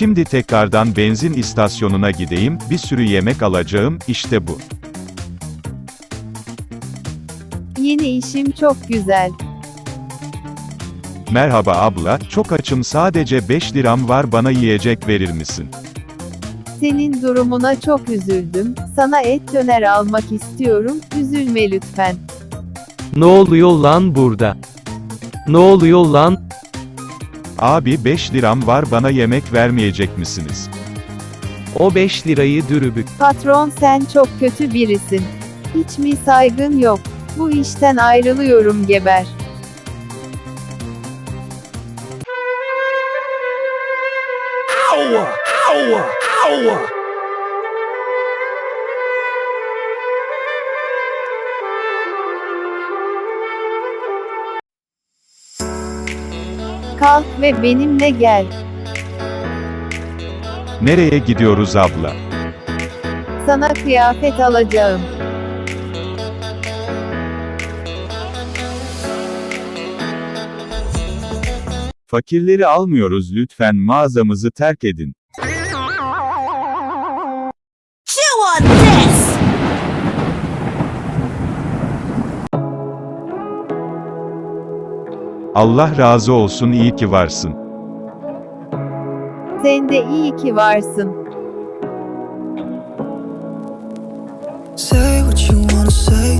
Şimdi tekrardan benzin istasyonuna gideyim, bir sürü yemek alacağım, işte bu. Yeni işim çok güzel. Merhaba abla, çok açım sadece 5 liram var bana yiyecek verir misin? Senin durumuna çok üzüldüm. Sana et döner almak istiyorum. Üzülme lütfen. Ne oluyor lan burada? Ne oluyor lan? Abi 5 liram var bana yemek vermeyecek misiniz? O 5 lirayı dürübük. Patron sen çok kötü birisin. Hiç mi saygın yok? Bu işten ayrılıyorum geber. Kalk ve benimle gel. Nereye gidiyoruz abla? Sana kıyafet alacağım. Fakirleri almıyoruz lütfen mağazamızı terk edin. Chew Allah razı olsun iyi ki varsın. Sen de iyi ki varsın. Say what you wanna say.